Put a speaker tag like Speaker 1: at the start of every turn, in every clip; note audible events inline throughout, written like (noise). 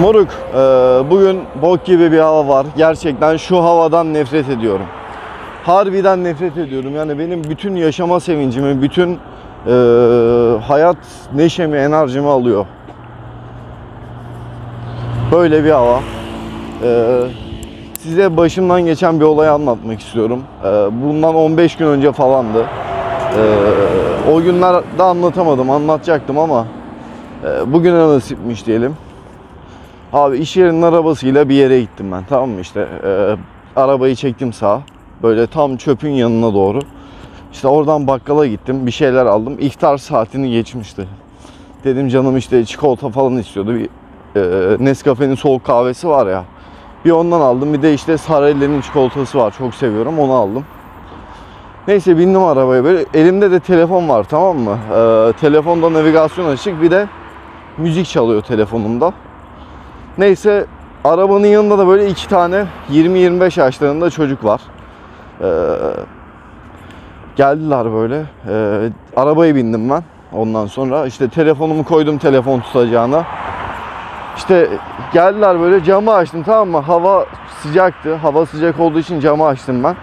Speaker 1: Moruk, e, bugün bok gibi bir hava var. Gerçekten şu havadan nefret ediyorum. Harbiden nefret ediyorum. Yani benim bütün yaşama sevincimi, bütün e, hayat neşemi, enerjimi alıyor. Böyle bir hava. E, size başımdan geçen bir olayı anlatmak istiyorum. Bundan 15 gün önce falandı. O günlerde anlatamadım, anlatacaktım ama bugüne nasipmiş diyelim. Abi iş yerinin arabasıyla bir yere gittim ben tamam mı? İşte e, arabayı çektim sağa. Böyle tam çöpün yanına doğru. İşte oradan bakkala gittim bir şeyler aldım. İftar saatini geçmişti. Dedim canım işte çikolata falan istiyordu. Bir e, Nescafe'nin soğuk kahvesi var ya. Bir ondan aldım bir de işte Sarelli'nin çikolatası var. Çok seviyorum onu aldım. Neyse bindim arabaya böyle. Elimde de telefon var tamam mı? E, telefonda navigasyon açık. Bir de müzik çalıyor telefonumda. Neyse arabanın yanında da böyle iki tane 20-25 yaşlarında çocuk var. Ee, geldiler böyle. Ee, arabaya bindim ben. Ondan sonra işte telefonumu koydum telefon tutacağına. İşte geldiler böyle camı açtım tamam mı? Hava sıcaktı. Hava sıcak olduğu için camı açtım ben.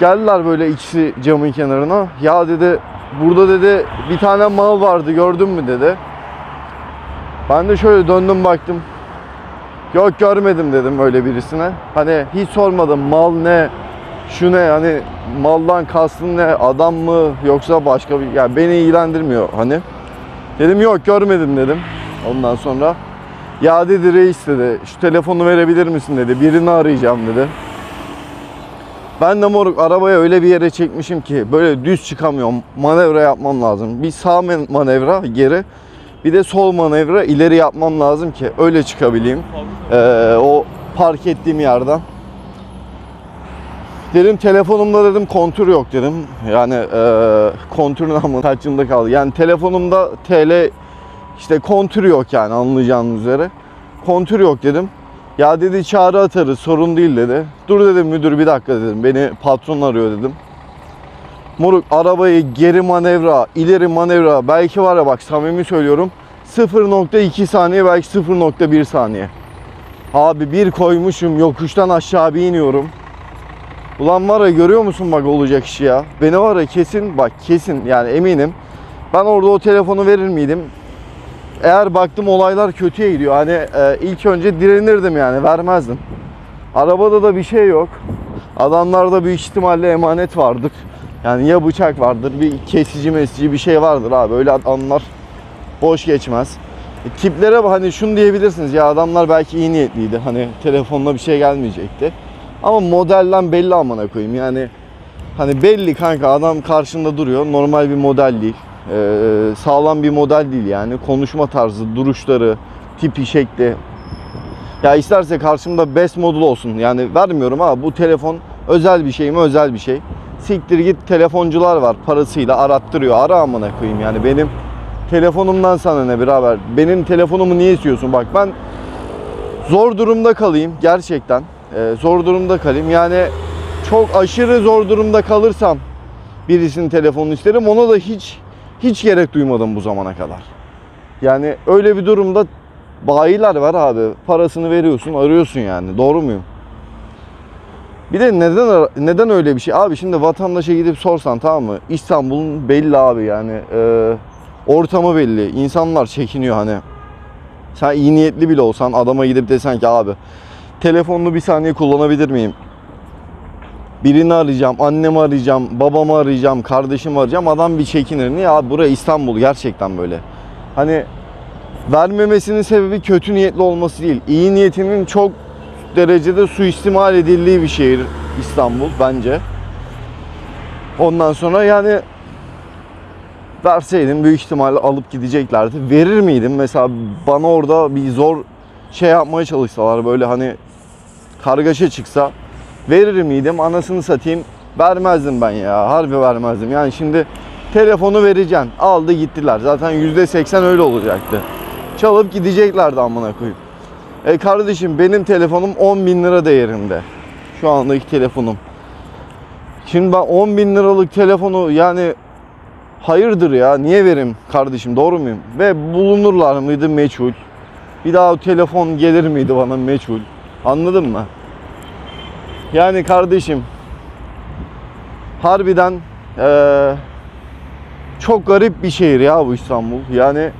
Speaker 1: Geldiler böyle ikisi camın kenarına. Ya dedi burada dedi bir tane mal vardı gördün mü dedi. Ben de şöyle döndüm baktım. Yok görmedim dedim öyle birisine. Hani hiç sormadım mal ne, şu ne hani maldan kastın ne, adam mı yoksa başka bir yani beni ilgilendirmiyor hani. Dedim yok görmedim dedim. Ondan sonra ya dedi reis dedi şu telefonu verebilir misin dedi birini arayacağım dedi. Ben de moruk arabaya öyle bir yere çekmişim ki böyle düz çıkamıyorum. Manevra yapmam lazım. Bir sağ manevra geri bir de sol manevra ileri yapmam lazım ki öyle çıkabileyim. Ee, o park ettiğim yerden. Dedim telefonumda dedim kontür yok dedim. Yani e, kontür namı (laughs) kaç yılda kaldı. Yani telefonumda TL işte kontür yok yani anlayacağınız üzere. Kontür yok dedim. Ya dedi çağrı atarız sorun değil dedi. Dur dedim müdür bir dakika dedim. Beni patron arıyor dedim. Moruk arabayı geri manevra, ileri manevra belki var ya bak samimi söylüyorum 0.2 saniye belki 0.1 saniye. Abi bir koymuşum yokuştan aşağı bir iniyorum. Ulan var ya görüyor musun bak olacak işi ya. Beni var ya kesin bak kesin yani eminim. Ben orada o telefonu verir miydim? Eğer baktım olaylar kötüye gidiyor. Hani e, ilk önce direnirdim yani vermezdim. Arabada da bir şey yok. Adamlarda büyük ihtimalle emanet vardır. Yani ya bıçak vardır, bir kesici mesici bir şey vardır abi. Öyle anlar boş geçmez. E, tiplere hani şunu diyebilirsiniz ya adamlar belki iyi niyetliydi. Hani telefonla bir şey gelmeyecekti. Ama modelden belli amına koyayım. Yani hani belli kanka adam karşında duruyor. Normal bir model değil. Ee, sağlam bir model değil yani. Konuşma tarzı, duruşları, tipi, şekli. Ya isterse karşımda best model olsun. Yani vermiyorum ama bu telefon özel bir şey mi? Özel bir şey. Siktir git telefoncular var parasıyla arattırıyor. Ara amına koyayım yani benim telefonumdan sana ne birader. Benim telefonumu niye istiyorsun? Bak ben zor durumda kalayım gerçekten. Ee, zor durumda kalayım. Yani çok aşırı zor durumda kalırsam birisinin telefonunu isterim. Ona da hiç hiç gerek duymadım bu zamana kadar. Yani öyle bir durumda bayiler var abi. Parasını veriyorsun, arıyorsun yani. Doğru muyum? Bir de neden neden öyle bir şey? Abi şimdi vatandaşa gidip sorsan tamam mı? İstanbul'un belli abi yani. e, ortamı belli. İnsanlar çekiniyor hani. Sen iyi niyetli bile olsan adama gidip desen ki abi telefonunu bir saniye kullanabilir miyim? Birini arayacağım, annemi arayacağım, babamı arayacağım, kardeşimi arayacağım. Adam bir çekinir. Niye abi? Burası İstanbul gerçekten böyle. Hani vermemesinin sebebi kötü niyetli olması değil. İyi niyetinin çok derecede suistimal edildiği bir şehir İstanbul bence. Ondan sonra yani verseydim büyük ihtimalle alıp gideceklerdi. Verir miydim? Mesela bana orada bir zor şey yapmaya çalışsalar böyle hani kargaşa çıksa verir miydim? Anasını satayım vermezdim ben ya. Harbi vermezdim. Yani şimdi telefonu vereceksin. Aldı gittiler. Zaten %80 öyle olacaktı. Çalıp gideceklerdi amına koyayım. E kardeşim benim telefonum 10 bin lira değerinde. Şu andaki telefonum. Şimdi ben 10 bin liralık telefonu yani hayırdır ya niye vereyim kardeşim doğru muyum? Ve bulunurlar mıydı meçhul. Bir daha o telefon gelir miydi bana meçhul. Anladın mı? Yani kardeşim harbiden eee, çok garip bir şehir ya bu İstanbul. Yani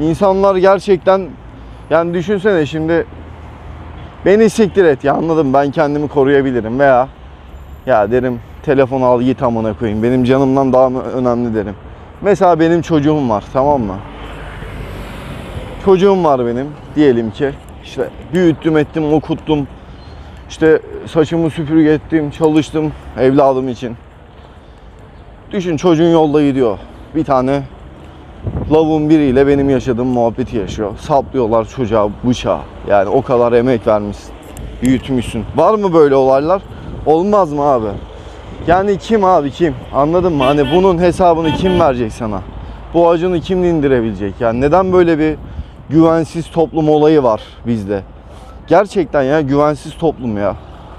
Speaker 1: insanlar gerçekten yani düşünsene şimdi beni siktir et ya anladım ben kendimi koruyabilirim veya ya derim telefonu al git amına koyayım benim canımdan daha önemli derim. Mesela benim çocuğum var tamam mı? Çocuğum var benim diyelim ki işte büyüttüm ettim okuttum işte saçımı süpürge ettim çalıştım evladım için. Düşün çocuğun yolda gidiyor. Bir tane lavuğun biriyle benim yaşadığım muhabbeti yaşıyor. Saplıyorlar çocuğa bıçağı. Yani o kadar emek vermişsin. Büyütmüşsün. Var mı böyle olaylar? Olmaz mı abi? Yani kim abi kim? Anladın mı? Hani bunun hesabını kim verecek sana? Bu acını kim dindirebilecek? Yani neden böyle bir güvensiz toplum olayı var bizde? Gerçekten ya güvensiz toplum ya.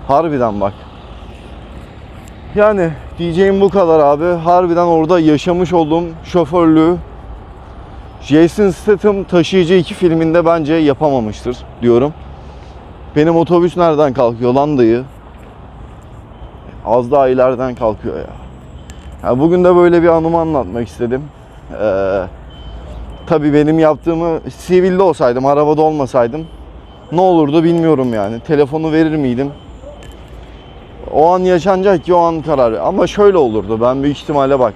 Speaker 1: Harbiden bak. Yani diyeceğim bu kadar abi. Harbiden orada yaşamış olduğum şoförlüğü Jason Statham Taşıyıcı 2 filminde bence yapamamıştır diyorum. Benim otobüs nereden kalkıyor lan dayı? Az daha ileriden kalkıyor ya. ya bugün de böyle bir anımı anlatmak istedim. Ee, tabii benim yaptığımı sivilde olsaydım, arabada olmasaydım ne olurdu bilmiyorum yani. Telefonu verir miydim? O an yaşanacak ki o an karar. Ama şöyle olurdu. Ben büyük ihtimalle bak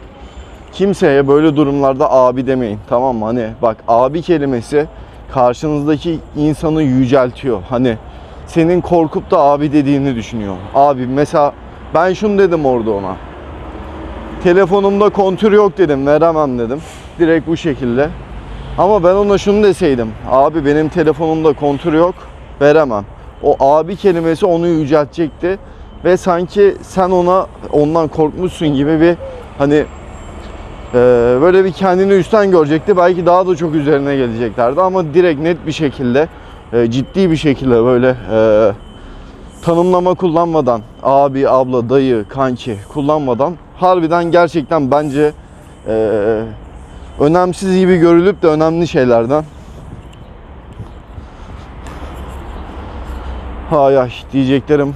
Speaker 1: kimseye böyle durumlarda abi demeyin. Tamam mı? Hani bak abi kelimesi karşınızdaki insanı yüceltiyor. Hani senin korkup da abi dediğini düşünüyor. Abi mesela ben şunu dedim orada ona. Telefonumda kontür yok dedim. Veremem dedim. Direkt bu şekilde. Ama ben ona şunu deseydim. Abi benim telefonumda kontür yok. Veremem. O abi kelimesi onu yüceltecekti. Ve sanki sen ona ondan korkmuşsun gibi bir hani böyle bir kendini üstten görecekti. Belki daha da çok üzerine geleceklerdi ama direkt net bir şekilde e, ciddi bir şekilde böyle e, tanımlama kullanmadan abi, abla, dayı, kanki kullanmadan harbiden gerçekten bence e, önemsiz gibi görülüp de önemli şeylerden Hay ay diyeceklerim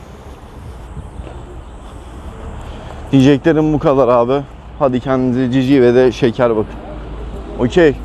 Speaker 1: Diyeceklerim bu kadar abi. Hadi kendinize cici ve de şeker bakın. Okey.